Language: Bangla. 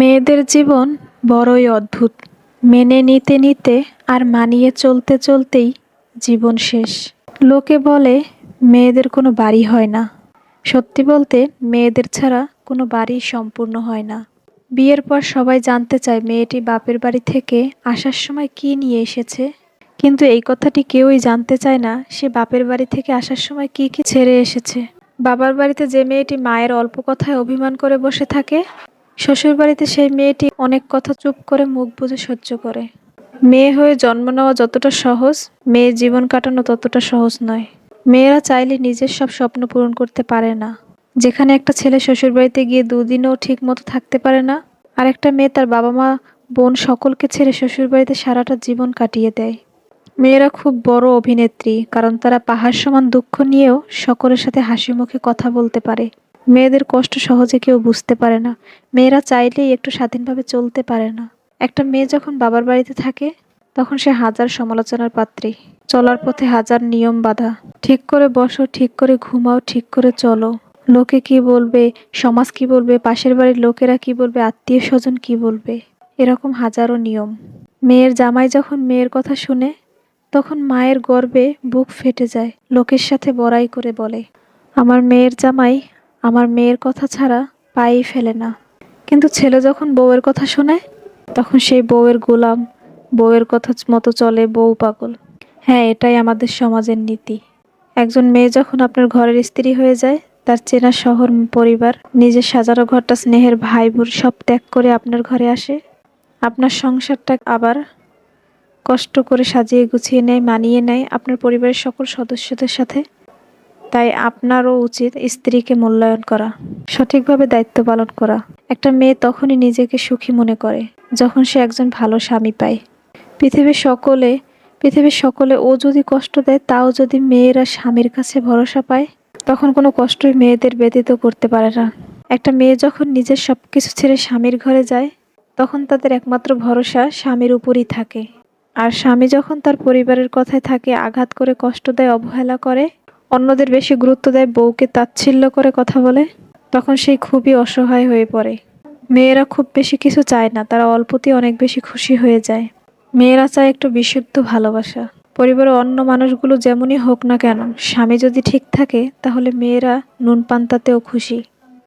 মেয়েদের জীবন বড়ই অদ্ভুত। মেনে নিতে নিতে আর মানিয়ে চলতে চলতেই জীবন শেষ। লোকে বলে, মেয়েদের কোনো বাড়ি হয় না। সত্যি বলতে, মেয়েদের ছাড়া কোনো বাড়ি সম্পূর্ণ হয় না। বিয়ের পর সবাই জানতে চায়, মেয়েটি বাপের বাড়ি থেকে আসার সময় কী নিয়ে এসেছে। কিন্তু এই কথাটি কেউই জানতে চায় না, সে বাপের বাড়ি থেকে আসার সময় কী কী ছেড়ে এসেছে। বাবার বাড়িতে যে মেয়েটি মায়ের অল্প কথায় অভিমান করে বসে থাকে শ্বশুরবাড়িতে সেই মেয়েটি অনেক কথা চুপ করে মুখ বুজে সহ্য করে। মেয়ে হয়ে জন্ম নেওয়া যতটা সহজ মেয়ে জীবন কাটানো ততটা সহজ নয়। মেয়েরা চাইলে নিজের সব স্বপ্ন পূরণ করতে পারে না। যেখানে একটা ছেলে শ্বশুরবাড়িতে গিয়ে দুদিনও ঠিক মতো থাকতে পারে না আর একটা মেয়ে তার বাবা মা, বোন সকলকে ছেড়ে শ্বশুরবাড়িতে সারাটা জীবন কাটিয়ে দেয়। মেয়েরা খুব বড় অভিনেত্রী, কারণ তারা পাহাড় সমান দুঃখ নিয়েও সকলের সাথে হাসি মুখে কথা বলতে পারে। মেয়েদের কষ্ট সহজে কেউ বুঝতে পারে না। মেয়েরা চাইলেই একটু স্বাধীনভাবে চলতে পারে না। একটা মেয়ে যখন বাবার বাড়িতে থাকে, তখন সে হাজার সমালোচনার পাত্রী। চলার পথে হাজার নিয়ম বাধা। ঠিক করে বসো, ঠিক করে ঘুমাও, ঠিক করে চলো। লোকে কি বলবে? সমাজ কি বলবে? পাশের বাড়ির লোকেরা কি বলবে? আত্মীয় স্বজন কি বলবে? এরকম হাজারো নিয়ম। মেয়ের জামাই যখন মেয়ের কথা শুনে, তখন মায়ের গর্বে বুক ফেটে যায়। লোকের সাথে বড়াই করে বলে, আমার মেয়ের জামাই আমার মেয়ের কথা ছাড়া পায়েই ফেলে না। কিন্তু ছেলে যখন বউয়ের কথা শোনে, তখন সেই বউয়ের গোলাম, বউয়ের কথা মতো চলে বউ পাগল। হ্যাঁ এটাই আমাদের সমাজের নীতি। একজন মেয়ে যখন আপনার ঘরের স্ত্রী হয়ে যায়, তার চেনা শহর, পরিবার, নিজের সাজানো ঘরটা, স্নেহের ভাই বোন সব ত্যাগ করে আপনার ঘরে আসে। আপনার সংসারটা আবার কষ্ট করে সাজিয়ে গুছিয়ে নেয়, মানিয়ে নেয় আপনার পরিবারের সকল সদস্যদের সাথে। তাই আপনারও উচিত স্ত্রীকে মূল্যায়ন করা। সঠিকভাবে দায়িত্ব পালন করা। একটা মেয়ে তখনই নিজেকে সুখী মনে করে, যখন সে একজন ভালো স্বামী পায়। পৃথিবীর সকলে পৃথিবীর সকলে ও যদি কষ্ট দেয়, তাও যদি মেয়েরা স্বামীর কাছে ভরসা পায়, তখন কোনো কষ্টই মেয়েদের ব্যতীত করতে পারে না। একটা মেয়ে যখন নিজের সব কিছু ছেড়ে স্বামীর ঘরে যায়, তখন তাদের একমাত্র ভরসা স্বামীর উপরই থাকে। আর স্বামী যখন তার পরিবারের কথায় থাকে, আঘাত করে কষ্ট দেয়, অবহেলা করে অন্যদের বেশি গুরুত্ব দেয় বউকে তাচ্ছিল্য করে কথা বলে, তখন সেই খুবই অসহায় হয়ে পড়ে। মেয়েরা খুব বেশি কিছু চায় না, তারা অল্পতেই অনেক বেশি খুশি হয়ে যায়। মেয়েরা চায় একটু বিশুদ্ধ ভালোবাসা। পরিবারের অন্য মানুষগুলো যেমনই হোক না কেন, স্বামী যদি ঠিক থাকে, তাহলে মেয়েরা নুন পান্তাতেও খুশি।